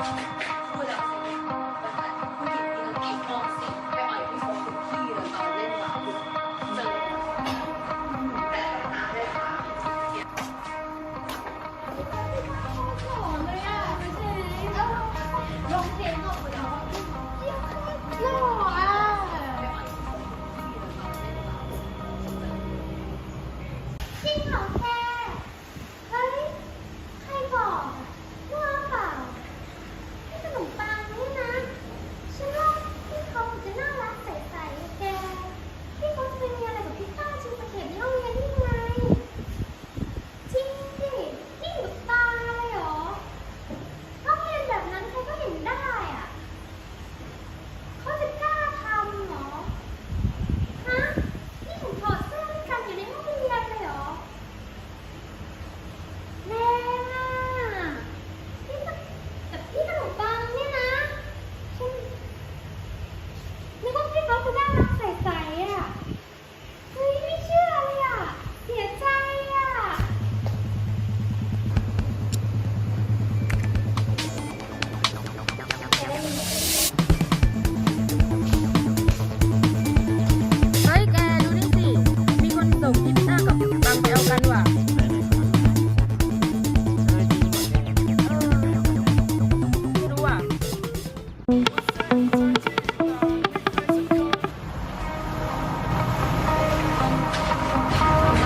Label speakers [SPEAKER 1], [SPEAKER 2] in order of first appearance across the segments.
[SPEAKER 1] พู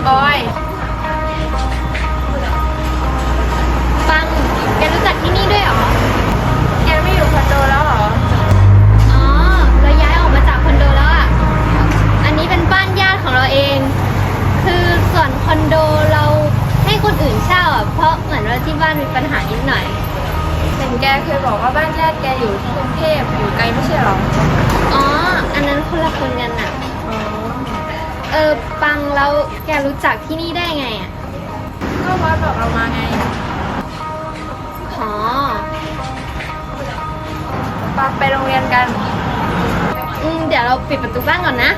[SPEAKER 1] ออยปั
[SPEAKER 2] งแกรู้จักที่นี่ด้วยเหรอ แกไม่อยู่
[SPEAKER 3] คอนโดแล้วเหรอ
[SPEAKER 2] อ๋อ เราย้ายออกมาจากคอนโดแล้วอะ อันนี้เป็นบ้านญาติของเราเอง คือส่วนคอนโดเราให้คนอื่นเช่าอะ เพราะเหมือนว่าที่บ้านมีปัญหานิดหน่อย
[SPEAKER 3] เห็นแกเคยบอกว่าบ้านญาติแกอยู่ที่กรุงเทพอยู่ไกลไม่ใช่เหรอ
[SPEAKER 2] อ๋อ อันนั้นคนละคนกันอะ
[SPEAKER 3] อ๋อ
[SPEAKER 2] เออปังแล้วแกรู้จักที่นี่ได้ไงอะ
[SPEAKER 3] ก็บอสบอกเรามาไง
[SPEAKER 2] อ๋อ
[SPEAKER 3] ปาไปโรงเรียนกัน
[SPEAKER 2] อืมเดี๋ยวเราปิดประตูบ้านก่อนนะ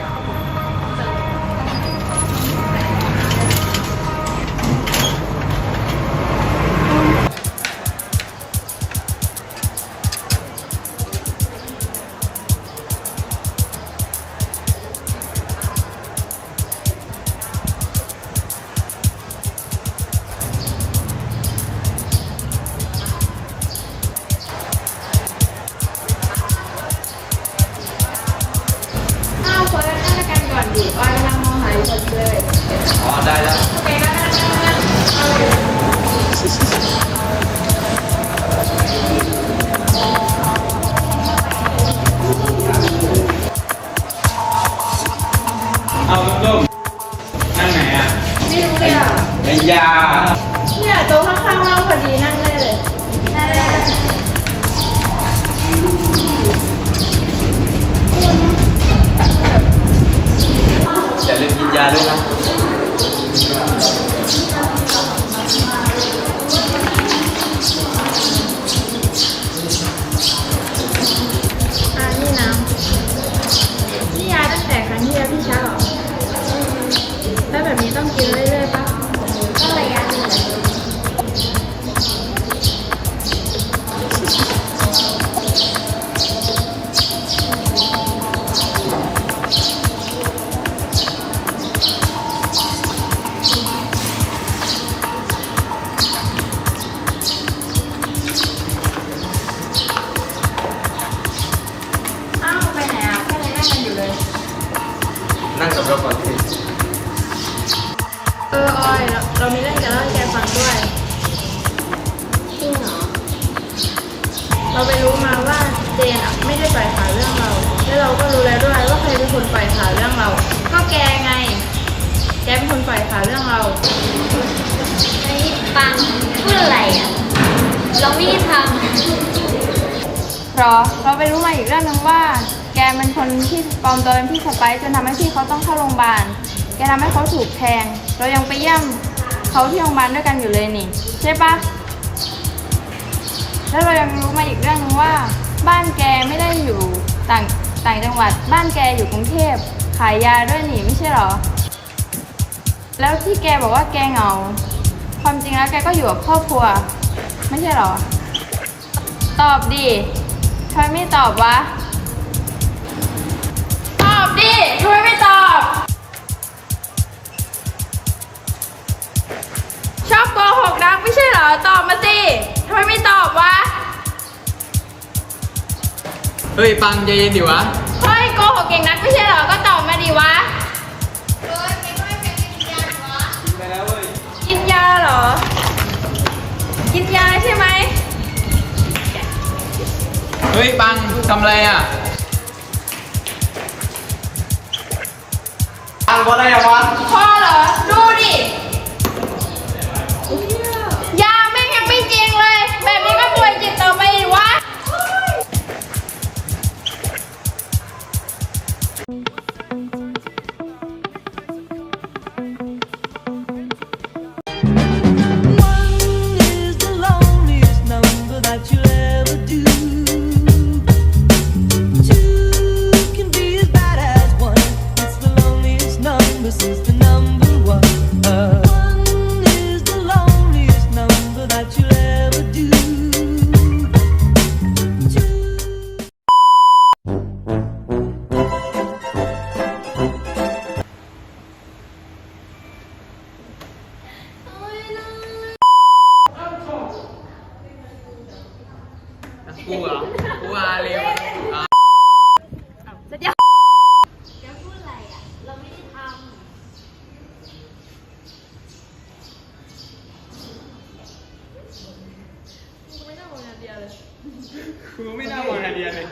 [SPEAKER 3] เนี่ยโต๊ะข้างๆเราพอดีนั่งได้เลย
[SPEAKER 4] อย่าลืมกินยาด้วยนะ
[SPEAKER 3] เราไป
[SPEAKER 4] รู้
[SPEAKER 3] มาว่าเจนอะไม่ได้ปล่อยข่าวเรื่องเรา แล้วเราก็รู้แล้วด้วยว่าใครเป็นคนปล่อยข่าวเรื่องเรา ก็แกไง แกเป็นคนปล่อยข่าวเรื่องเรา
[SPEAKER 2] ไอ้ปังพูดอะไรอะ เราไม่ได้ท
[SPEAKER 3] เพราะเราไปรู้มาอีกเรื่องหนึงว่า แกเป็นคนที่ปลอมตัวเป็นพี่สไปซ์จนทำให้พี่เขาต้องเข้าโรงพยาบาล แกทำให้เขาถูกแทง เรายังไปเยี่ยมเขาที่โรงพยาบาลด้วยกันอยู่เลยนี่ ใช่ปะ แล้วเรายังรู้มาอีกเรื่องหนึงว่า บ้านแกไม่ได้อยู่ต่างต่างจังหวัด บ้านแกอยู่กรุงเทพขายยาด้วยหนีไม่ใช่หรอ แล้วที่แกบอกว่าแกเหงา ความจริงแล้วแกก็อยู่กับครอบครัว ไม่ใช่หรอ ตอบดิทำไมไม่ตอบวะ ตอบดิทำไมไม่ตอบ ชอบโกหกนักไม่ใช่เหรอ ตอบมาสิ ทำไมไม่ตอบวะ
[SPEAKER 4] เฮ้ย ปังใจเย็นดิวะ
[SPEAKER 3] เฮ้ยโกหกเก่งนักไม่ใช่เหรอ ก็ตอบมาดิวะ
[SPEAKER 1] เออเก่งก็ไม่เป็นกินยาหรอวะ
[SPEAKER 4] ไปแล้วเว้ย
[SPEAKER 3] กินยาเหรอ กินยาใช่ไหม
[SPEAKER 4] เฮ้ย ปังทำอะไรอะปังว่าอะไรอะวะ
[SPEAKER 3] พอ
[SPEAKER 5] This is the number one.
[SPEAKER 4] กู
[SPEAKER 2] ไม่
[SPEAKER 4] น่าวางไอเดียเลย